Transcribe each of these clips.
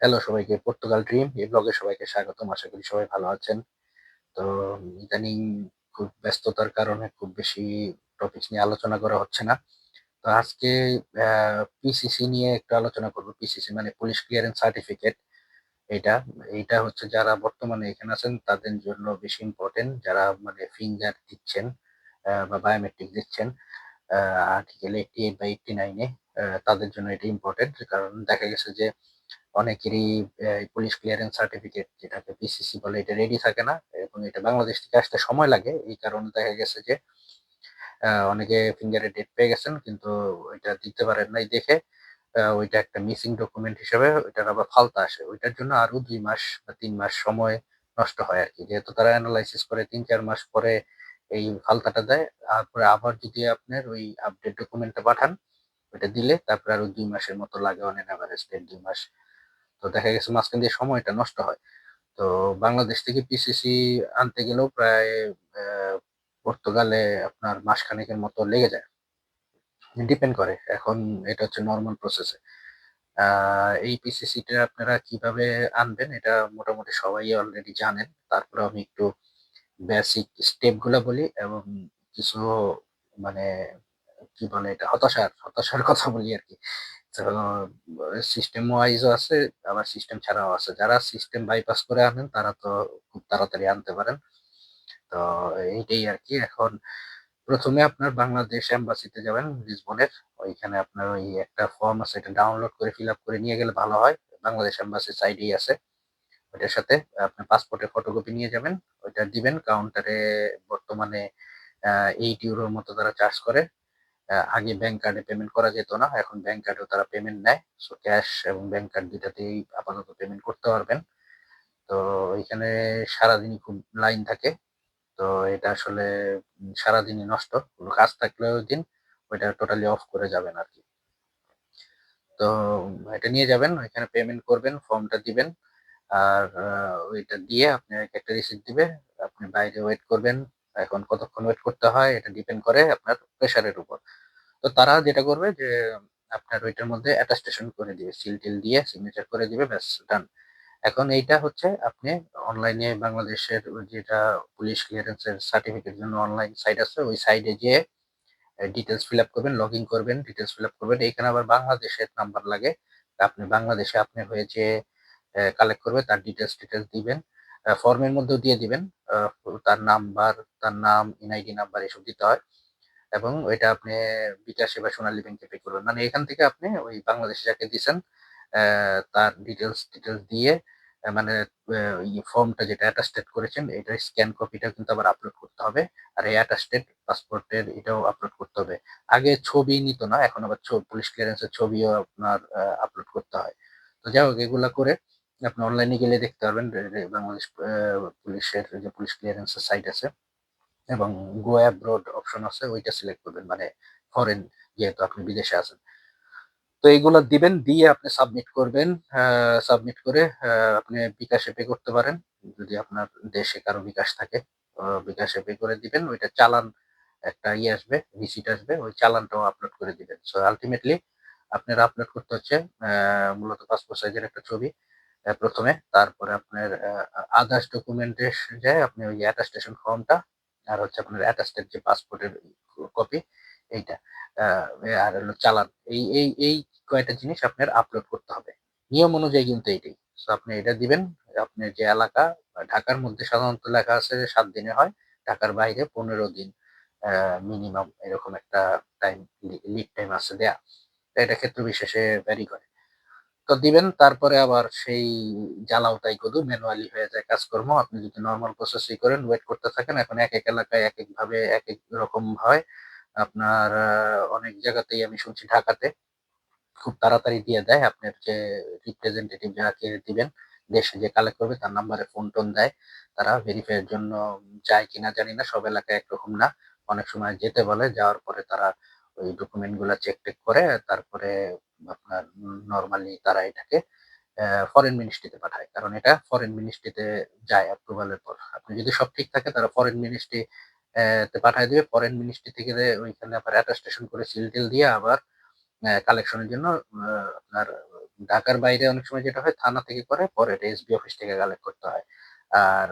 Hello সবাইকে Portugal dream এই ব্লগে সবাইকে স্বাগতম, আশা করি সবাই ভালো আছেন। তো, ইদানিং খুব ব্যস্ততার কারণে খুব বেশি টপিক নিয়ে আলোচনা করা হচ্ছে না। তো আজকে পিসিসি নিয়ে একটু আলোচনা করব। পিসিসি মানে পুলিশ ক্লিয়ারেন্স সার্টিফিকেট এটা এটা হচ্ছে যারা বর্তমানে এখানে আছেন, তাদের জন্য বেশি ইম্পর্টেন্ট যারা মানে ফিঙ্গার দিচ্ছেন বা বায়োমেট্রিক দিচ্ছেন আর্টিকেল এইটটি এইট বা এইটটি নাইনে তাদের জন্য এটা ইম্পর্টেন্ট কারণ দেখা গেছে যে অনেকেরই পুলিশ ক্লিয়ারেন্স সার্টিফিকেট যেটাকে পিসিসি বলে, এটা রেডি থাকে না, এবং এটা বাংলাদেশ থেকে আসতে সময় লাগে। এই কারণে দেখা গেছে যে অনেকে ফিঙ্গারের ডেট পেয়ে গেছেন, কিন্তু ওইটা দিতে পারেন নাই দেখে। ওইটা একটা মিসিং ডকুমেন্ট হিসেবে ওইটার আবার ফালতা আসে। ওইটার জন্য আরও দুই মাস বা তিন মাস সময় নষ্ট হয় আর কি যেহেতু তারা অ্যানালাইসিস করে, তিন চার মাস পরে এই ফালতাটা দেয়। তারপরে আবার যদি আপনার ওই আপডেট ডকুমেন্টটা পাঠান, ওইটা দিলে তারপরে আরও দুই মাসের মতো লাগে অন এভারেজ দেড় দুই মাস। তো দেখা গেছে মাঝখান দিয়ে সময়টা নষ্ট হয়। তো বাংলাদেশ থেকে পিসিসি আনতে গেলেও প্রায় পর্তুগালে আপনার মাসখানেকের মতো লেগে যায়। ডিপেন্ড করে, এখন এটা হচ্ছে নর্মাল প্রসেসে এই পিসিসিটা আপনারা কীভাবে আনবেন এটা মোটামুটি সবাই অলরেডি জানেন। তারপরে আমি একটু বেসিক স্টেপগুলো বলি এবং কিছু মানে কি বলে এটা হতাশার হতাশার কথা বলি আর কি। সিস্টেম ওয়াইজও আছে, আবার সিস্টেম ছাড়াও আছে। যারা সিস্টেম বাইপাস করে আনেন, তারা তো খুব তাড়াতাড়ি আনতে পারেন। তো এইটাই আর কি। এখন প্রথমে আপনার বাংলাদেশ এম্বাসিতে যাবেন, লিসবনের। ওইখানে আপনার ওই একটা ফর্ম আছে, এটা ডাউনলোড করে ফিল করে নিয়ে গেলে ভালো হয়। বাংলাদেশ এম্বাসির সাইডেই আছে। ওইটার সাথে আপনার পাসপোর্টের ফটোকপি নিয়ে যাবেন। ওইটা দিবেন কাউন্টারে বর্তমানে এইট ইউরোর মতো তারা চার্জ করে। আগে ব্যাংক কার্ডে পেমেন্ট করা যেত না, এখন ব্যাংক কার্ডেও তারা পেমেন্ট নেয়। সো ক্যাশ এবং ব্যাংক কার্ড দুইটাতেই আপাতত পেমেন্ট করতে পারবেন। তো, এখানে সারাদিনই খুব লাইন থাকে। তো, এটা আসলে সারাদিনই নষ্ট। কোনো কাজ থাকলেও দিন ওইটা টোটালি অফ করে যাবেন আর কি। তো, এটা নিয়ে যাবেন, ওইখানে পেমেন্ট করবেন ফর্মটা দিবেন। আর ওইটা দিয়ে আপনি একটা রিসিপ্ট দিবে। আপনি বাইরে ওয়েট করবেন। এখন কতক্ষণ ওয়েট করতে হয়, এটা ডিপেন্ড করে আপনার প্রেশারের উপর। তো তারা যেটা করবে যে, আপনার ওইটার মধ্যে অ্যাটাস্টেশন করে দিবে সিল টিল দিয়ে সিগনেচার করে দিবে, ব্যাস ডান এখন এইটা হচ্ছে আপনি অনলাইনে বাংলাদেশের যেটা পুলিশ ক্লিয়ারেন্সের সার্টিফিকেট জন্য অনলাইন সাইট আছে, ওই সাইডে গিয়ে ডিটেলস ফিল আপ করবেন লগ ইন করবেন ডিটেলস ফিল আপ করবেন। এখানে আবার বাংলাদেশের নাম্বার লাগে। আপনি বাংলাদেশে আপনি হয়ে যে কালেক্ট করবে, তার ডিটেলস ডিটেলস দিবেন। ফর্মের মধ্যেও দিয়ে দিবেন। তার নাম্বার, তার নাম এনআইডি নাম্বার এসব দিতে হয়। এবং ওইটা আপনি বিকাশে বা সোনালী ব্যাংকে পে করবেন। মানে এখান থেকে আপনি ওই বাংলাদেশে যাকে দিচ্ছেন তার ডিটেলস ডিটেলস দিয়ে মানে ফর্মটা যেটা অ্যাটাস্টেড করেছেন এটার স্ক্যান কপিটা কিন্তু আবার আপলোড করতে হবে। আর এই অ্যাটাস্টেড পাসপোর্টের এটাও আপলোড করতে হবে। আগে ছবি নিত না, এখন আবার পুলিশ ক্লিয়ারেন্সের ছবিও আপনার আপলোড করতে হয়। তো যাই হোক, এগুলা করে আপনি অনলাইনে গেলে দেখতে পারবেন বাংলাদেশ পুলিশের যে পুলিশ ক্লিয়ারেন্সের সাইট আছে এবং গো অ্যাব্রোড অপশন আছে, ওইটা সিলেক্ট করবেন। মানে ফরেন যেহেতু আপনি বিদেশে আছেন। তো এইগুলো দিবেন, দিয়ে আপনি সাবমিট করবেন সাবমিট করে আপনি বিকাশে পে করতে পারেন। যদি আপনার দেশে কারও বিকাশ থাকে বিকাশে পে করে দিবেন। ওইটা চালান একটা ইয়ে আসবে রিসিট আসবে, ওই চালানটাও আপলোড করে দিবেন। সো আলটিমেটলি আপনার আপলোড করতে হচ্ছে মূলত পাসপোর্ট সাইজের একটা ছবি। প্রথমে। তারপরে আপনার আদার্স ডকুমেন্টের যায়, আপনি ওই অ্যাটাস্টেশন ফর্মটা আর হচ্ছে আপনার অ্যাটাস্টেড যে পাসপোর্টের কপি এইটা। আর হলো চালান। এই এই এই কয়টা জিনিস আপনার আপলোড করতে হবে। নিয়ম অনুযায়ী কিন্তু এইটাই। তো আপনি এটা দিবেন আপনার যে এলাকা, ঢাকার মধ্যে সাধারণত লেখা আছে সাত দিনে হয়, ঢাকার বাইরে পনেরো দিন মিনিমাম এরকম একটা টাইম লিড টাইম আছে দেয়া। এটা ক্ষেত্র বিশেষে ভ্যারি করে। তো দিবেন, তারপরে আবার সেই জ্বালাও তাই কদু ম্যানুয়ালি হয়ে যায় কাজকর্ম। আপনি যদি নর্মাল প্রসেসই করেন ওয়েট করতে থাকেন, এখন এক এক এলাকায় এক একভাবে এক এক রকম হয়। আপনার অনেক জায়গাতেই আমি শুনছি ঢাকাতে খুব তাড়াতাড়ি দিয়ে দেয়, আপনার যে রিপ্রেজেন্টেটিভ যাকে দিবেন, দেশে যে কালেক্ট করবে, তার নাম্বারে ফোন টোন দেয়। তারা ভেরিফাইয়ের জন্য যায় কিনা জানি না, সব এলাকায় একরকম না। অনেক সময় যেতে বলে, যাওয়ার পরে তারা ওই ডকুমেন্টগুলা চেক টেক করে, তারপরে আপনার নর্মালি তারা এটাকে ফরেন মিনিস্ট্রিতে পাঠায়। কারণ এটা ফরেন মিনিস্ট্রিতে যায় অ্যাপ্রুভালের পর। আপনি যদি সব ঠিক থাকে, তারা ফরেন মিনিস্ট্রি তে পাঠায় দিবে। ফরেন মিনিস্ট্রি থেকে ওইখানে আবার অ্যাটাস্টেশন করে সিল টিল দিয়ে আবার কালেকশনের জন্য আপনার ঢাকার বাইরে অনেক সময় যেটা হয়, থানা থেকে করে, পরে এটা এসবি অফিস থেকে কালেক্ট করতে হয়। আর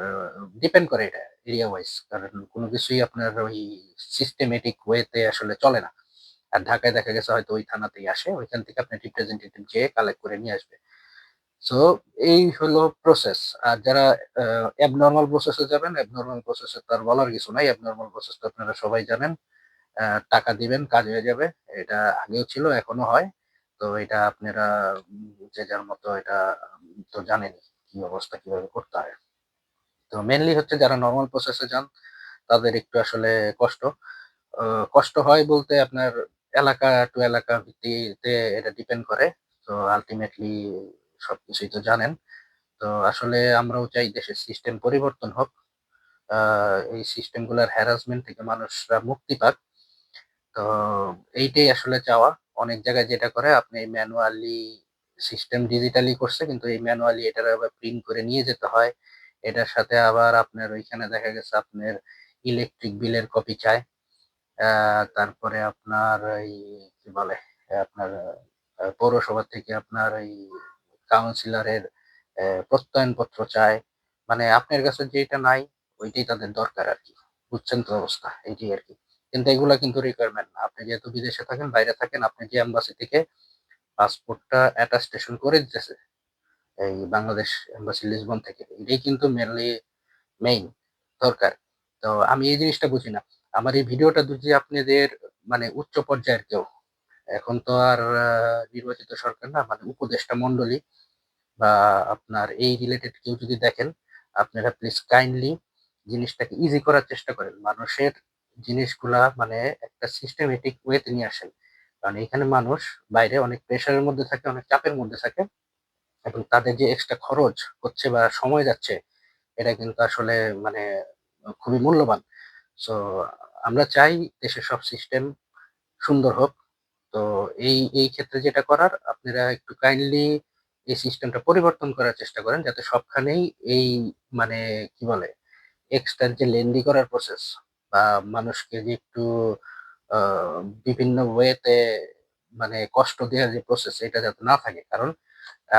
ডিপেন্ড করে এটা এরিয়া ওয়াইজ কারণ কোনো কিছুই আপনার ওই সিস্টেমেটিক ওয়েতে আসলে চলে না। আর ঢাকায় দেখা গেছে হয়তো ওই থানাতেই আসে, ওইখান থেকে আপনি রিপ্রেজেন্টেটিভ যেয়ে কালেক্ট করে নিয়ে আসবে। সো এই হলো প্রসেস আর যারা অ্যাবনর্মাল প্রসেসে যাবেন অ্যাবনর্মাল প্রসেসে তার বলার কিছু নাই। অ্যাবনর্মাল প্রসেস তো আপনারা সবাই জানেন। টাকা দিবেন, কাজ হয়ে যাবে। এটা আগেও ছিল এখনও হয়। তো এটা আপনারা যে যার মতো এটা তো জানেনই কি অবস্থা, কীভাবে করতে হয়। তো মেনলি হচ্ছে যারা নর্মাল প্রসেসে যান, তাদের একটু আসলে কষ্ট। কষ্ট হয় বলতে আপনার এলাকা টু এলাকা ভিত্তিতে এটা ডিপেন্ড করে। তো আলটিমেটলি সবকিছুই তো জানেন। তো আসলে আমরাও চাই দেশের সিস্টেম পরিবর্তন হোক। এই সিস্টেমগুলার হ্যারাসমেন্ট থেকে মানুষরা মুক্তি পাক। তো এইটাই আসলে চাওয়া। অনেক জায়গায় যেটা করে, আপনি ম্যানুয়ালি সিস্টেম ডিজিটালি করছে, কিন্তু এই ম্যানুয়ালি এটার আবার প্রিন্ট করে নিয়ে যেতে হয়। এটার সাথে আবার আপনার ওইখানে দেখা গেছে আপনার ইলেকট্রিক বিলের কপি চায়। তারপরে আপনার এই কি বলে, আপনার পৌরসভা থেকে আপনার এই কাউন্সিলরের প্রত্যয়নপত্র চায় মানে আপনার কাছে যেটা নাই, ওইটাই তাদের দরকার আর কি। বুঝছেন তো অবস্থা, এইটাই আর কি। কিন্তু এগুলা কিন্তু রিকোয়ারমেন্ট না। আপনি যেহেতু বিদেশে থাকেন, বাইরে থাকেন, আপনি যে এম্বাসি থেকে পাসপোর্টটা অ্যাটাস্টেশন করে দিতেছে, এই বাংলাদেশ এম্বাসি লিসবন থেকে, এটাই কিন্তু মেনলি মেইন দরকার। তো আমি এই জিনিসটা বুঝি না। আমার এই ভিডিওটা যদি আপনাদের মানে উচ্চ পর্যায়ের কেউ, এখন তো আর নির্বাচিত সরকার না মানে উপদেষ্টা মন্ডলী বা আপনার এই রিলেটেড কেউ যদি দেখেন, আপনারা প্লিজ কাইন্ডলি জিনিসটাকে ইজি করার চেষ্টা করেন। মানুষের জিনিসগুলা মানে একটা সিস্টেমেটিক ওয়েতে নিয়ে আসেন। কারণ এখানে মানুষ বাইরে অনেক প্রেশারের মধ্যে থাকে, অনেক চাপের মধ্যে থাকে এবং তাদের যে এক্সট্রা খরচ হচ্ছে বা সময় যাচ্ছে, এটা কিন্তু আসলে মানে খুবই মূল্যবান। সো আমরা চাই দেশের সব সিস্টেম সুন্দর হোক। তো এই এই ক্ষেত্রে যেটা করার, আপনারা একটু কাইন্ডলি এই সিস্টেমটা পরিবর্তন করার চেষ্টা করেন, যাতে সবখানেই এই মানে কি বলে এক্সট্রা যে লেন্দি করার প্রসেস বা মানুষকে যে একটু বিভিন্ন ওয়েতে মানে কষ্ট দেওয়ার যে প্রসেস এটা যাতে না থাকে। কারণ,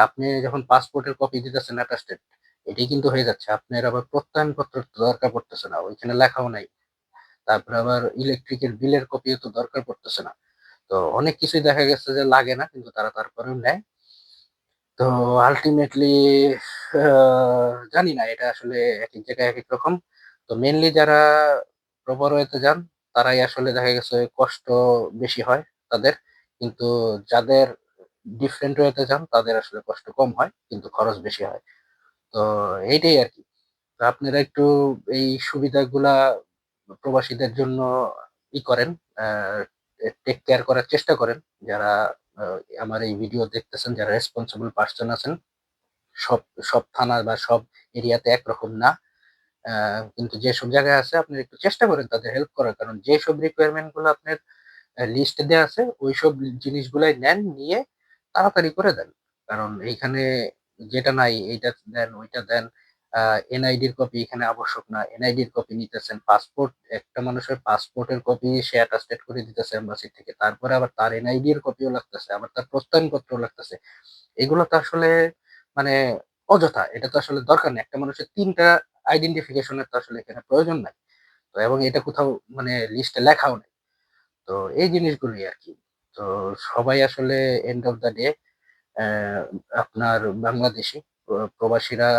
আপনি যখন পাসপোর্টের কপি দিতেছেন অ্যাটাস্টেড এটাই কিন্তু হয়ে যাচ্ছে। আপনার আবার প্রত্যয়নপত্র দরকার পড়তেছে না, ওইখানে লেখাও নাই। তারপরে আবার ইলেকট্রিকের বিলের কপিও তো দরকার পড়তেছে না। তো অনেক কিছুই দেখা গেছে যে লাগে না, কিন্তু তারা তারপরেও নেয়। তো আলটিমেটলি জানি না, এটা আসলে এক এক জায়গায় এক এক রকম। তো মেনলি যারা প্রপার ওয়েতে যান, তারাই আসলে দেখা গেছে কষ্ট বেশি হয় তাদের। কিন্তু যাদের ডিফারেন্ট ওয়েতে যান, তাদের আসলে কষ্ট কম হয়, কিন্তু খরচ বেশি হয়। তো এইটাই আর কি। আপনারা একটু এই সুবিধাগুলা প্রবাসীদের জন্য ই করেন টেক কেয়ার করার চেষ্টা করেন। যারা আমার এই ভিডিও দেখতেছেন, যারা রেসপন্সিবল পার্সন আছেন, সব সব থানা বা সব এরিয়াতে একরকম না। কিন্তু যেসব জায়গায় আছে, আপনি একটু চেষ্টা করেন তাদের হেল্প করার। কারণ যেসব রিকোয়ারমেন্টগুলো আপনার লিস্টে দেওয়া আছে, ওইসব জিনিসগুলাই নেন, নিয়ে তাড়াতাড়ি করে দেন। কারণ এইখানে যেটা নাই, এইটা দেন, ওইটা দেন এনআইডির কপি এখানে আবশ্যক না। এনআইডির কপি নিতেছেন পাসপোর্ট একটা মানুষের পাসপোর্টের কপি সে অ্যাটাস্টেড করে দিতেছে এম্বাসি থেকে। তারপরে আবার তার এনআইডি এর কপিও লাগতেছে, আবার তার প্রত্যয়নপত্র লাগতেছে। এগুলো তো আসলে মানে অযথা, এটা তো আসলে দরকার নেই। একটা মানুষের তিনটা আইডেন্টিফিকেশনের তো আসলে এখানে প্রয়োজন নাই। তো এবং এটা কোথাও মানে লিস্টে লেখাও নেই। তো এই জিনিসগুলোই আর কি। তো সবাই আসলে এন্ড অফ দ্য ডে আপনার বাংলাদেশি প্রবাসীরা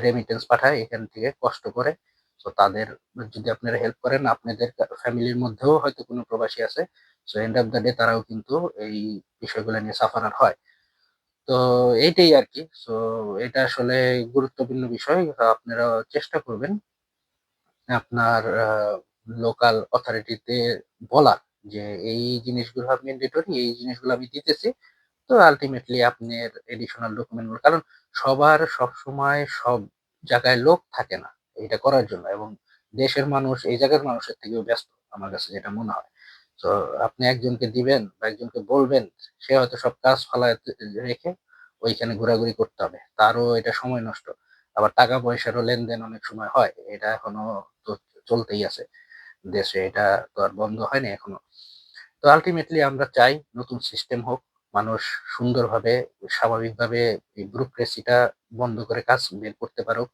রেমিটেন্স পাঠায় এখান থেকে কষ্ট করে। তো তাদের যদি আপনারা হেল্প করেন, আপনাদের ফ্যামিলির মধ্যেও হয়তো কোনো প্রবাসী আছে। So end of the day তারাও কিন্তু এই বিষয়গুলো নিয়ে সাফারার হয়। তো এইটাই আর কি। সো এটা আসলে গুরুত্বপূর্ণ বিষয়। আপনারা চেষ্টা করবেন আপনার লোকাল অথরিটিতে বলার যে এই জিনিসগুলো ম্যান্ডেটরি এই জিনিসগুলো আমি দিতেছি। তো আলটিমেটলি আপনার এডিশনাল ডকুমেন্টগুলো কারণ সবার সব সময় সব জায়গায় লোক থাকে না এটা করার জন্য এবং দেশের মানুষ, এই জায়গার মানুষের থেকেও ব্যস্ত আমার কাছে যেটা মনে হয়। তো আপনি একজনকে দিবেন বা একজনকে বলবেন, সে হয়তো সব কাজ ফালায় রেখে ওইখানে ঘোরাঘুরি করতে হবে। তারও এটা সময় নষ্ট। আবার টাকা পয়সারও লেনদেন অনেক সময় হয়, এটা এখনও তো চলতেই আছে। দেশে এটা তো আর বন্ধ হয়নি এখনও। তো আলটিমেটলি আমরা চাই নতুন সিস্টেম হোক মানুষ সুন্দরভাবে, স্বাভাবিকভাবে এই ব্যুরোক্রেসিটা বন্ধ করে কাজ বের করতে পারুক।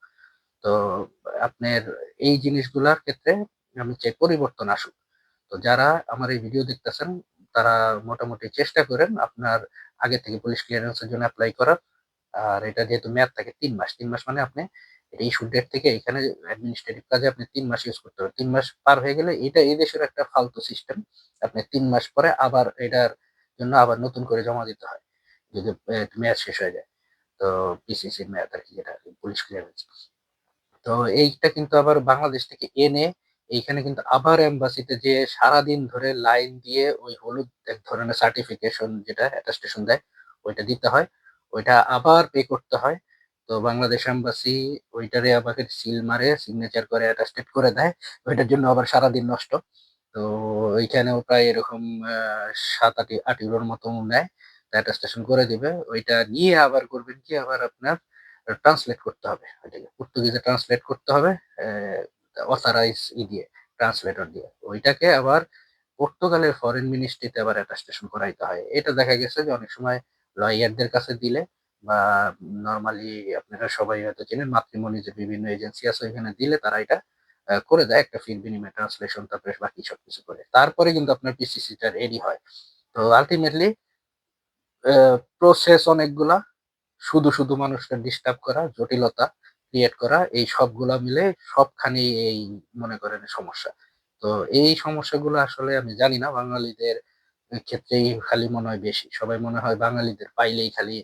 তো আপনার এই জিনিসগুলার ক্ষেত্রে আমি চাই পরিবর্তন আসুক। তো যারা আমার এই ভিডিও দেখতেছেন, তারা মোটামুটি চেষ্টা করেন আপনার আগে থেকে পুলিশ ক্লিয়ারেন্সের জন্য অ্যাপ্লাই করার। আর এটা যেহেতু মেয়াদ থাকে, তিন মাস। তিন মাস মানে আপনি এটা ইস্যু ডেট থেকে এখানে অ্যাডমিনিস্ট্রেটিভ কাজে আপনি তিন মাস ইউজ করতে পারবেন। ৩ মাস পার হয়ে গেলে এটা এই দেশের একটা ফালতু সিস্টেম। আপনি তিন মাস পরে আবার এটার জন্য আবার নতুন করে জমা দিতে হয়। যদি মেয়াদ শেষ হয়ে যায়। তো পিসিসির মেয়াদ আরকি যেটা পুলিশ ক্লিয়ারেন্স। তো এইটা কিন্তু আবার বাংলাদেশ থেকে এনে এইখানে কিন্তু আবার এম্বাসিতে যেয়ে সারাদিন ধরে লাইন দিয়ে ওই হলুদ এক ধরনের সার্টিফিকেশন যেটা অ্যাটাস্টেশন দেয় ওইটা দিতে হয়। ওইটা আবার পে করতে হয়। তো বাংলাদেশ এম্বাসি ওইটারে আমাকে সিল মারে, সিগনেচার করে অ্যাটাস্টেড করে দেয়। ওইটার জন্য আবার সারাদিন নষ্ট। তো এইখানেও প্রায় এরকম আ ৭ ৮ ৮ ইউরোর মতো নেয়। ডাটা স্টেশন করে দিবে। ওইটা নিয়ে আবার করবেন কি আবার আপনার ট্রান্সলেট করতে হবে ওইটাকে। পর্তুগিজে ট্রান্সলেট করতে হবে অথরাইজ ই দিয়ে, ট্রান্সলেটর দিয়ে। ওইটাকে আবার পর্তুগালের ফরেন মিনিস্ট্রিতে আবার অ্যাটাস্টেশন করাইতে হয়। এটা দেখা গেছে যে অনেক সময় লয়ারদের কাছে দিলে বা নরমালি আপনারা সবাই হয়তো চেনেন মাতৃমণি যে বিভিন্ন এজেন্সি আছে ওইখানে দিলে তারা এটা করে দেয় একটা ফির বিনিময়ে ট্রান্সলেশন তারপরে বাকি সবকিছু করে। তারপরে কিন্তু আপনার পিসিসিটা রেডি হয়। তো আল্টিমেটলি প্রসেস অনেকগুলা। শুধু, শুধু মানুষকে ডিস্টার্ব করা, জটিলতা ক্রিয়েট করা এই সবগুলা মিলে সবখানেই এই মনে করেন সমস্যা। তো এই সমস্যাগুলো আসলে আমি জানি না বাঙালিদের ক্ষেত্রেই খালি মনে হয় বেশি। সবাই মনে হয় বাঙালিদের পাইলেই খালি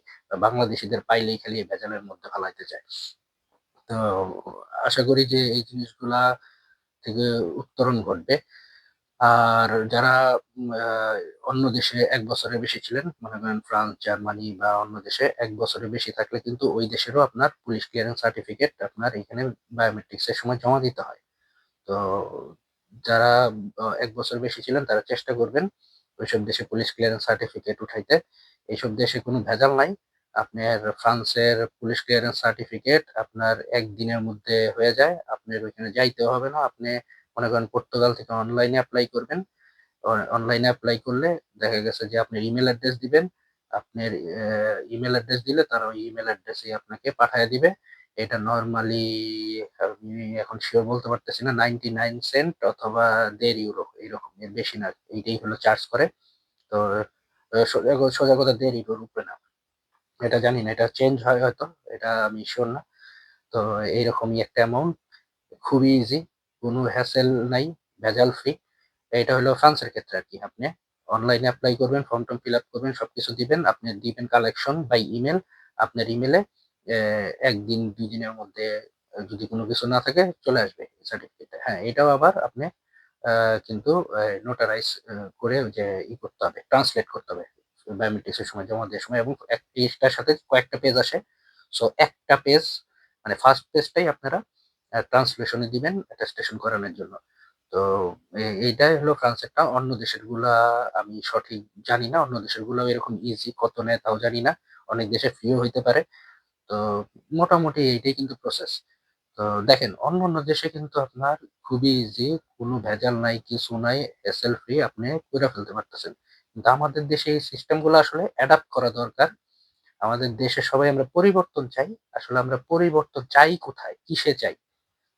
বাংলাদেশিদের পাইলেই খালি ভেজালের মধ্যে ফালাইতে চায়। তো আশা করি যে এই জিনিসগুলা থেকে উত্তরণ ঘটবে। আর যারা অন্য দেশে এক বছরের বেশি ছিলেন, মনে করেন ফ্রান্স, জার্মানি বা অন্য দেশে এক বছরের বেশি থাকলে কিন্তু ওই দেশেরও আপনার পুলিশ ক্লিয়ারেন্স সার্টিফিকেট আপনার এখানে বায়োমেট্রিক্স এর সময় জমা দিতে হয়। তো যারা এক ১ বছর বেশি ছিলেন তারা চেষ্টা করবেন ওইসব দেশে পুলিশ ক্লিয়ারেন্স সার্টিফিকেট উঠাইতে। এইসব দেশে কোনো ভেজাল নাই। আপনার ফ্রান্সের পুলিশ ক্লিয়ারেন্স সার্টিফিকেট আপনার ১ দিনের মধ্যে হয়ে যায়। আপনার ওইখানে যাইতে হবে না। আপনি মনে করেন পর্তুগাল থেকে অনলাইনে অ্যাপ্লাই করবেন। অনলাইনে অ্যাপ্লাই করলে দেখা গেছে যে আপনার ইমেল অ্যাড্রেস দিবেন। আপনার অ্যা ইমেইল অ্যাড্রেস দিলে তারা ওই ইমেইল অ্যাড্রেসেই আপনাকে পাঠায়া দিবে। এটা নরমালি আমি এখন শিওর বলতে পারতেছি না 99 সেন্ট অথবা ১.৫ ইউরো এইরকম এর বেশি না। এইটাই হলো চার্জ করে। তো সোজা কথা ১.৫ ইউরোর উপরে না। এটা জানি না। এটা চেঞ্জ হয় হয়তো। এটা আমি সিউর না। তো এইরকমই একটা অ্যামাউন্ট। খুবই ইজি। কোনো হ্যাসেল নাই, ভেজাল ফ্রি। এটা হলো ফ্রান্সের ক্ষেত্রে আর কি আপনি অনলাইনে এপ্লাই করবেন, ফর্ম-টর্ম ফিল আপ করবেন, সবকিছু দিবেন। আপনি দিবেন কালেকশন বাই ইমেল আপনার ইমেইলে অ্যা ১ দিন ২ দিনের মধ্যে যদি কোনো কিছু না থাকে চলে আসবে সার্টিফিকেটটা। হ্যাঁ, এটাও আবার আপনি কিন্তু নোটারাইজ করে যে ই করতে হবে, ট্রান্সলেট করতে হবে। বায়োমেট্রিক্স এর সময় জমা দেওয়ার সময় এবং এক পেজটার সাথে কয়েকটা পেজ আসে। সো একটা পেজ মানে ফার্স্ট পেজটাই আপনারা ট্রান্সলেশন দিবেন অ্যাটাস্টেশন করানোর জন্য। তো এইটাই হলো ফ্রান্সেরটা। অন্য দেশেরগুলা আমি সঠিক জানি না। অন্য দেশেরগুলাও এরকম ইজি কত নেয় তাও জানি না। অনেক দেশে ফ্রিও হইতে পারে। তো মোটামুটি এইটাই কিন্তু প্রসেস। তো দেখেন অন্য অন্য দেশে কিন্তু আপনার খুবই ইজি। কোনো ভেজাল নাই, কিছু নাই, হ্যাসেল ফ্রি আপনি কইরা ফেলতে পারতেছেন। আমাদের দেশে এই সিস্টেমগুলো আসলে অ্যাডাপ্ট করা দরকার। আমাদের দেশে সবাই আমরা পরিবর্তন চাই। আসলে আমরা পরিবর্তন চাই কোথায়? কিসে চাই?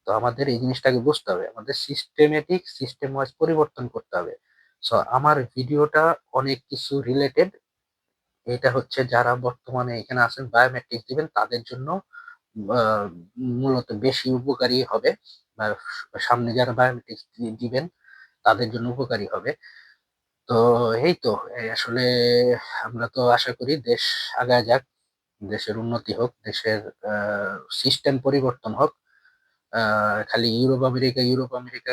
তো আমাদের এই জিনিসটাকে বুঝতে হবে। আমাদের সিস্টেমেটিক সিস্টেম ওয়াইজ পরিবর্তন করতে হবে। সো আমার ভিডিওটা অনেক কিছু রিলেটেড। এটা হচ্ছে যারা বর্তমানে এখানে আছেন বায়োমেট্রিক দিবেন, তাদের জন্য মূলত বেশি উপকারী হবে। সামনে যারা বায়োমেট্রিক্স দিবেন, তাদের জন্য উপকারী হবে। তো এই তো আসলে আমরা তো আশা করি দেশ আগায় যাক। দেশের উন্নতি হোক, দেশের সিস্টেম পরিবর্তন হোক। খালি ইউরোপ আমেরিকা, ইউরোপ আমেরিকা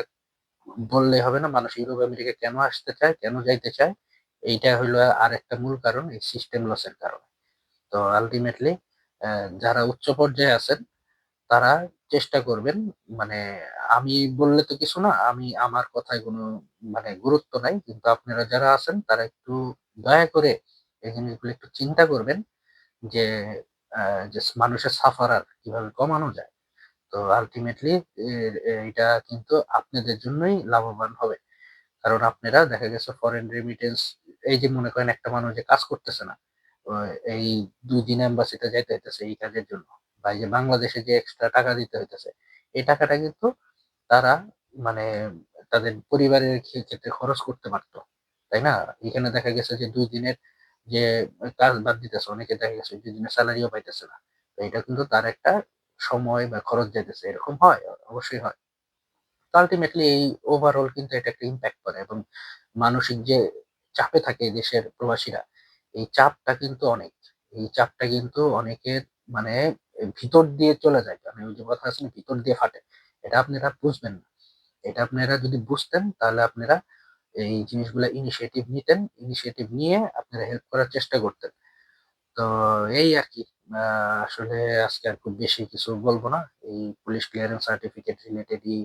বললে হবে না। মানুষ ইউরোপ আমেরিকা কেন আসতে চায়, কেন যাইতে চায়? এইটা হইল আরেকটা মূল কারণ এই সিস্টেম লসের কারণে। তো আলটিমেটলি যারা উচ্চ পর্যায়ে আছেন তারা চেষ্টা করবেন মানে আমি বললে তো কিছু না। আমি আমার কথায় কোনো মানে গুরুত্ব নাই। কিন্তু আপনারা যারা আছেন, তারা একটু দয়া করে এই জিনিসগুলো একটু চিন্তা করবেন যে যে মানুষের সাফারার কীভাবে কমানো যায়। তো আলটিমেটলি এ এইটা কিন্তু আপনাদের জন্যই লাভবান হবে। কারণ আপনারা দেখা গেছে ফরেন রেমিটেন্স এই যে মনে করেন একটা মানুষ যে কাজ করতেছে না এই দুই দিন এম্বাসিতে যাইতে হইতেছে এই কাজের জন্য বা এই যে বাংলাদেশে যে এক্সট্রা টাকা দিতে হইতেছে, এই টাকাটা কিন্তু তারা মানে তাদের পরিবারের ক্ষেত্রে খরচ করতে পারতো, তাই না? এখানে দেখা গেছে যে দুই দিনের যে কাজ বাদ দিতেছে, অনেকে দেখা গেছে দুই দিনের স্যালারিও পাইতেছে না। তো এটা কিন্তু তার একটা সময় বা খরচ যাইতেছে, এরকম হয়, অবশ্যই হয়। আলটিমেটলি এই ওভারঅল কিন্তু এটা একটা ইম্প্যাক্ট করে এবং মানসিক যে চাপে থাকে দেশের প্রবাসীরা, এই চাপটা কিন্তু অনেক। এই চাপটা কিন্তু অনেকের মানে ভিতর দিয়ে চলে যায় মানে ওই যে কথা আছে ভিতর দিয়ে ফাটে এটা আপনারা বুঝবেন না এটা আপনারা যদি বুঝতেন তাহলে আপনারা এই জিনিসগুলো ইনিশিয়েটিভ নিতেন ইনিশিয়েটিভ নিয়ে আপনারা হেল্প করার চেষ্টা করতেন তো এই আরকি। আ আসলে আজকে আর খুব বেশি কিছু বলব না। এই পুলিশ ক্লিয়ারেন্স সার্টিফিকেট রিলেটেডই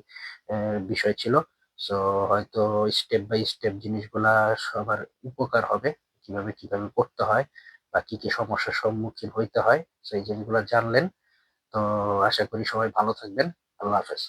বিষয় ছিল। সো হয়তো স্টেপ বাই স্টেপ জিনিসগুলা সবার উপকার হবে। কীভাবে, কীভাবে করতে হয় বা কি, কি সমস্যার সম্মুখীন হইতে হয়। সেই জিনিসগুলো জানলেন। তো আশা করি সবাই ভালো থাকবেন। আল্লাহ হাফেজ।